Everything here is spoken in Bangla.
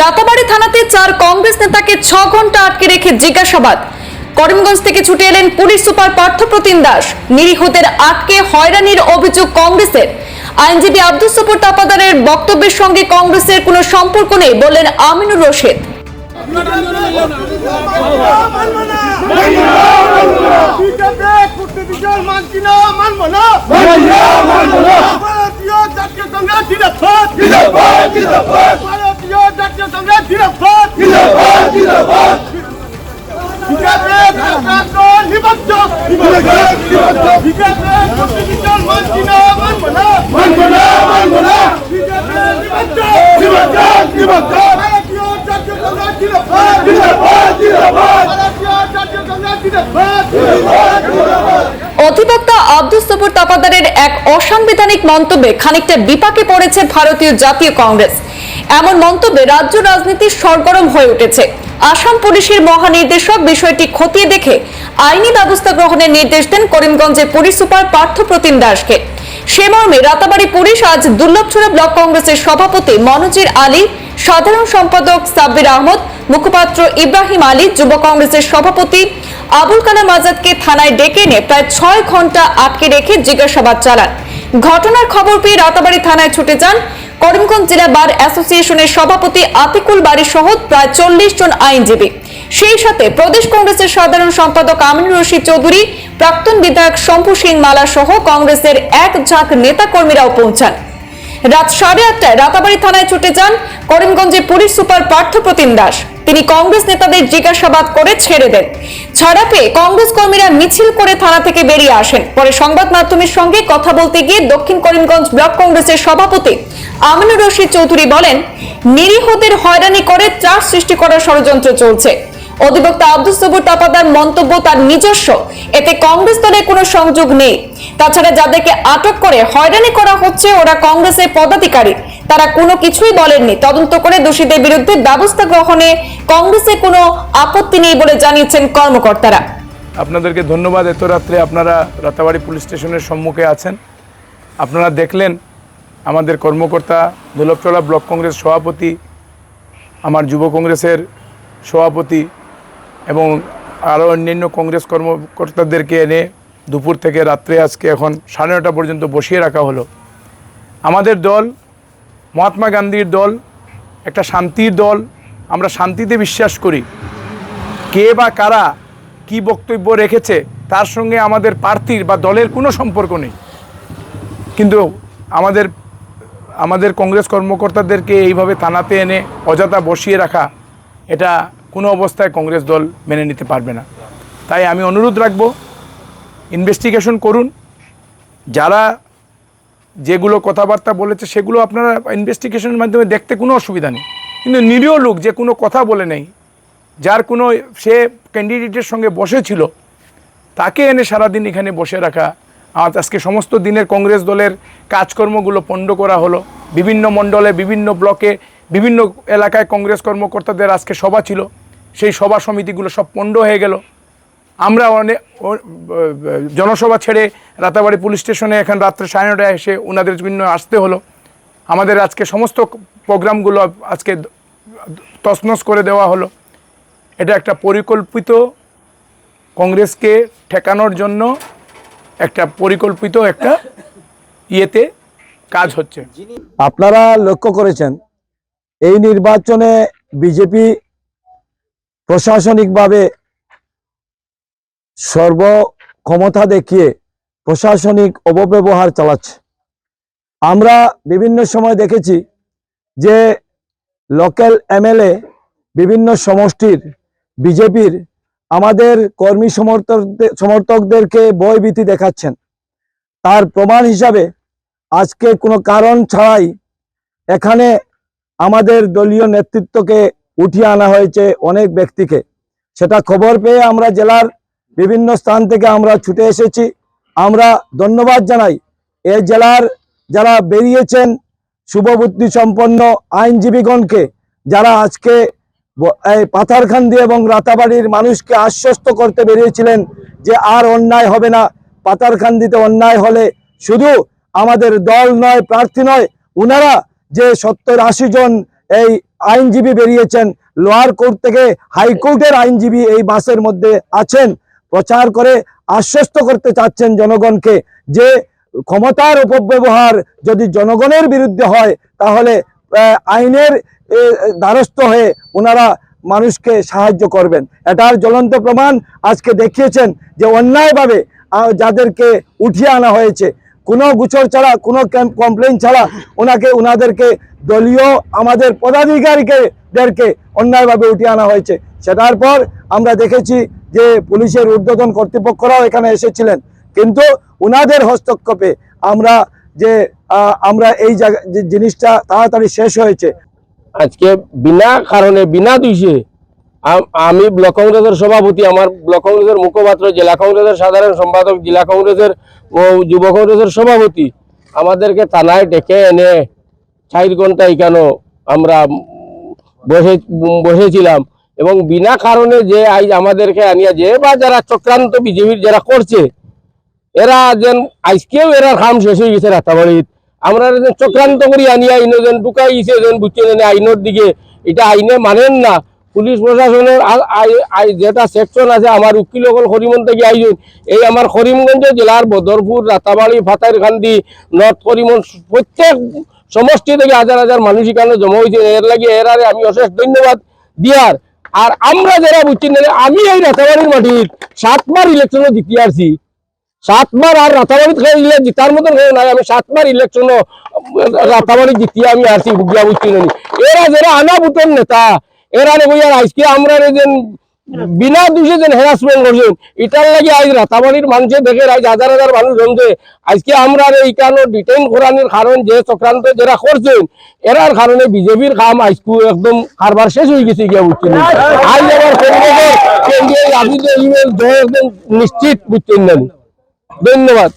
রাতাবাড়ি থানাতে চার কংগ্রেস নেতাকে ছ ঘণ্টা আটকে রেখে জিজ্ঞাসাবাদ। করিমগঞ্জ থেকে ছুটে এলেন পুলিশ সুপার পার্থপ্রতিম দাস। নিরীহদের আটকে হয়রানির অভিযোগ কংগ্রেসের। আইনজীবী আব্দুল সপুর তাপাদারের বক্তব্যের সঙ্গে কংগ্রেসের কোনো সম্পর্ক নেই বললেন আমিনুর রশিদ বিজেপি কুর্তি বিজয় মানছি না মানবো না ভারতীয় জাতীয় কংগ্রেস জিন্দাবাদ ভারতীয় জাতীয় কংগ্রেস জিন্দাবাদ। বিজেপি নিবদ্ধ ভারতীয় জাতীয় কংগ্রেস জিন্দাবাদ ভারতীয় জাতীয় কংগ্রেস জিন্দাবাদ অধিবক্তা আব্দুল সবুর তাপাদারের এক অসাংবিধানিক মন্তব্যে খানিকটা বিপাকে পড়েছে ভারতীয় জাতীয় কংগ্রেস। এমন মন্তব্যে রাজ্য রাজনীতি সরগরম হয়ে উঠেছে। আসাম পুলিশের মহানির্দেশক বিষয়টি খতিয়ে দেখে আইনি ব্যবস্থা গ্রহণের নির্দেশ দেন করিমগঞ্জের পুলিশ সুপার পার্থ প্রতিম দাসকে। সে মর্মে রাতাবাড়ি পুলিশ আজ দুর্লভছড়া ব্লক কংগ্রেসের সভাপতি মনোজির আলী, সাধারণ সম্পাদক সাব্বির আহমদ, মুখপাত্র ইব্রাহিম আলী, যুব কংগ্রেসের সভাপতি আবুল কালাম আজাদকে থানায় ডেকে এনে প্রায় ছয় ঘণ্টা আটকে রেখে জিজ্ঞাসাবাদ চালান। ঘটনার খবর পেয়ে রাতাবাড়ি থানায় ছুটে যান করিমগঞ্জ জেলা বার অ্যাসোসিয়েশনের সভাপতি আতিকুল বাড়ি সহ প্রায় চল্লিশ জন আইনজীবী। সেই সাথে প্রদেশ কংগ্রেসের সাধারণ সম্পাদক আমিনুর রশিদ চৌধুরী, প্রাক্তন বিধায়ক শম্ভু সিং মালা সহ কংগ্রেসের এক ঝাঁক নেতাকর্মীরাও পৌঁছান। রাত সাড়ে আটটায় রাতাবাড়ি থানায় ছুটে যান করিমগঞ্জের পুলিশ সুপার পার্থ প্রতিম দাস। তিনি কংগ্রেস নেতাদের জিজ্ঞাসাবাদ করে ছেড়ে দেন। ছাড়া পেয়ে কংগ্রেস কর্মীরা মিছিল করে থানা থেকে বেরিয়ে আসেন। পরে সংবাদ মাধ্যমের সঙ্গে কথা বলতে গিয়ে দক্ষিণ করিমগঞ্জ ব্লক কংগ্রেসের সভাপতি আমিনুর রশিদ চৌধুরী বলেন, নিরীহদের হয়রানি করে ত্রাস সৃষ্টি করার ষড়যন্ত্র চলছে। অধিবক্তা আব্দুল সবুর তাপাদার মন্তব্য তার নিজস্ব। এতে কংগ্রেস দলের কোনো সংযোগ নেই। তাছাড়া যাদেরকে আটক করে হয়রানি করা হচ্ছে, ওরা কংগ্রেসের পদাধিকারী। তারা কোনো কিছুই বলেননি। তদন্ত করে দোষীদের বিরুদ্ধে ব্যবস্থা গ্রহণে কংগ্রেসের কোনো আপত্তি নেই বলে জানিয়েছেন কর্মকর্তারা। আপনাদেরকে ধন্যবাদ। এত রাত্রে আপনারা রাতাবাড়ি পুলিশ স্টেশনের সম্মুখে আছেন। আপনারা দেখলেন, আমাদের কর্মকর্তা দুলভচলা ব্লক কংগ্রেস সভাপতি, আমার যুব কংগ্রেসের সভাপতি এবং আরও অন্যান্য কংগ্রেস কর্মকর্তাদেরকে এনে দুপুর থেকে রাত্রে আজকে এখন সাড়ে নটা পর্যন্ত বসিয়ে রাখা হলো। আমাদের দল, মহাত্মা গান্ধীর দল, একটা শান্তির দল, আমরা শান্তিতে বিশ্বাস করি। কে বা কারা কি বক্তব্য রেখেছে তার সঙ্গে আমাদের প্রার্থীর বা দলের কোনো সম্পর্ক নেই। কিন্তু আমাদের আমাদের কংগ্রেস কর্মকর্তাদেরকে এইভাবে থানাতে এনে অযথা বসিয়ে রাখা, এটা কোনো অবস্থায় কংগ্রেস দল মেনে নিতে পারবে না। তাই আমি অনুরোধ রাখব ইনভেস্টিগেশন করুন। যারা যেগুলো কথাবার্তা বলেছে, সেগুলো আপনারা ইনভেস্টিগেশনের মাধ্যমে দেখতে কোনো অসুবিধা নেই। কিন্তু নিরীহ লোক যে কোনো কথা বলে নেই, যার কোনো, সে ক্যান্ডিডেটের সঙ্গে বসেছিল তাকে এনে সারাদিন এখানে বসে রাখা। আজ আজকে সমস্ত দিনের কংগ্রেস দলের কাজকর্মগুলো পণ্ড করা হলো। বিভিন্ন মণ্ডলে, বিভিন্ন ব্লকে বিভিন্ন এলাকায় কংগ্রেস কর্মকর্তাদের আজকে সভা ছিল। সেই সভা সমিতিগুলো সব পণ্ড হয়ে গেল। আমরা অনেক জনসভা ছেড়ে রাতাবাড়ি পুলিশ স্টেশনে এখন রাত্রে সাড়ে নটায় এসে ওনাদের জন্য আসতে হলো। আমাদের আজকে সমস্ত প্রোগ্রামগুলো আজকে তছনছ করে দেওয়া হলো। এটা একটা পরিকল্পিত কংগ্রেসকে ঠেকানোর জন্য একটা পরিকল্পিত একটা ইয়েতে কাজ হচ্ছে। আপনারা লক্ষ্য করেছেন এই নির্বাচনে বিজেপি প্রশাসনিকভাবে সর্ব ক্ষমতা দেখিয়ে প্রশাসনিক অপব্যবহার চালাচ্ছে। আমরা বিভিন্ন সময় দেখেছি যে লোকাল এমএলএ বিভিন্ন সমষ্টির বিজেপির আমাদের কর্মী সমর্থকদের সমর্থকদেরকে ভয়ভীতি দেখাচ্ছেন। তার প্রমাণ হিসাবে আজকে কোনো কারণ ছাড়াই এখানে আমাদের দলীয় নেতৃত্বকে উঠিয়ে আনা হয়েছে অনেক ব্যক্তিকে। সেটা খবর পেয়ে আমরা জেলার বিভিন্ন স্থান থেকে আমরা ছুটে এসেছি। আমরা ধন্যবাদ জানাই এ জেলার যারা বেরিয়েছেন শুভবুদ্ধি সম্পন্ন আইনজীবীগণকে, যারা আজকে এই পাথারখান্দি এবং রাতাবাড়ির মানুষকে আশ্বস্ত করতে বেরিয়েছিলেন যে আর অন্যায় হবে না পাতারখান্দিতে অন্যায় হলে শুধু আমাদের দল নয়, প্রার্থী নয়, উনারা যে সত্তর আশি জন এই আইনজীবী বেরিয়েছেন, লোয়ার কোর্ট থেকে হাইকোর্টের আইনজীবী এই বাসের মধ্যে আছেন, প্রচার করে আশ্বস্ত করতে চাচ্ছেন জনগণকে যে ক্ষমতার অপব্যবহার যদি জনগণের বিরুদ্ধে হয়, তাহলে আইনের দ্বারস্থ হয়ে ওনারা মানুষকে সাহায্য করবেন। এটার জ্বলন্ত প্রমাণ আজকে দেখিয়েছেন যে অন্যায়ভাবে যাদেরকে উঠিয়ে আনা হয়েছে কোনো গুছর ছাড়া, কোনো কমপ্লেন ছাড়া ওনাকে ওনাদেরকে দলীয় আমাদের পদাধিকারীদেরকে অন্যায়ভাবে উঠিয়ে আনা হয়েছে। সেটার পর আমরা দেখেছি যে পুলিশের ঊর্ধ্বতন কর্তৃপক্ষরাও এখানে এসেছিলেন। কিন্তু ওনাদের হস্তক্ষেপে আমরা যে আমরা এই জায়গা যে জিনিসটা তাড়াতাড়ি শেষ হয়েছে। আজকে বিনা কারণে, বিনা দোষে আম- ব্লক কংগ্রেসের সভাপতি, আমার ব্লক কংগ্রেসের মুখপাত্র, জেলা কংগ্রেসের সাধারণ সম্পাদক, জেলা কংগ্রেসের যুব কংগ্রেসের সভাপতি। আমাদেরকে থানায় ডেকে এনে চার ঘণ্টা এখানে আমরা বসে বসেছিলাম এবং বিনা কারণে যে আজ আমাদেরকে আনিয়া যে বা যারা চক্রান্ত বিজেপির যারা করছে, এরা যেন আজকেও এরা কাম শেষ হয়ে গেছে রাতাবাড়িত আমরা চক্রান্ত করি, আনিয়া আইনে যেন ঢুকাই গেছে যেন বুঝছে আইনের দিকে। এটা আইনে মানেন না। পুলিশ প্রশাসনের যেটা সেকশন আছে, আমার উকিল সকল করিমগঞ্জ থেকে আইজন এই আমার করিমগঞ্জ জেলার বদরপুর, রাতাবাড়ি ফাতারকান্দি নর্থ করিমগঞ্জ প্রত্যেক সমষ্টি থেকে হাজার হাজার মানুষ এখানে জমা হয়েছে। এর লাগে এরারে আমি অশেষ ধন্যবাদ দিয়ার। আর আমরা যারা বুঝছি না, আমি এই রাতাবাড়ির মাটির সাতবার ইলেকশনে জিতি আসছি। সাতবার আর রাতাবাড়ি খেয়ে দিলে জিতার মতন হয়ে নাই, আমি সাতবার ইলেকশন রাতাবাড়ি জিতিয়ে আমি আসছি বুঝিয়া বুঝছি না এরা যারা আনা বুটন নেতা এরা রে বইয়ার আজকে আমরা যেন বিনা দোষে যেন হ্যারাসমেন্ট করছেন, এটার লাগে আজ রাতাবাড়ির মানুষে দেখে আজ হাজার হাজার মানুষ জমছে। আজকে আমরা এইখানে ডিটেইন করানোর কারণ যে চক্রান্ত যারা করছেন, এরার কারণে বিজেপির কাম আজকু একদম কারবার শেষ হয়ে গেছে গিয়া বুঝছেন। আজ আবার কেন্দ্রীয় একদম নিশ্চিত বুঝছেন ধন্যবাদ।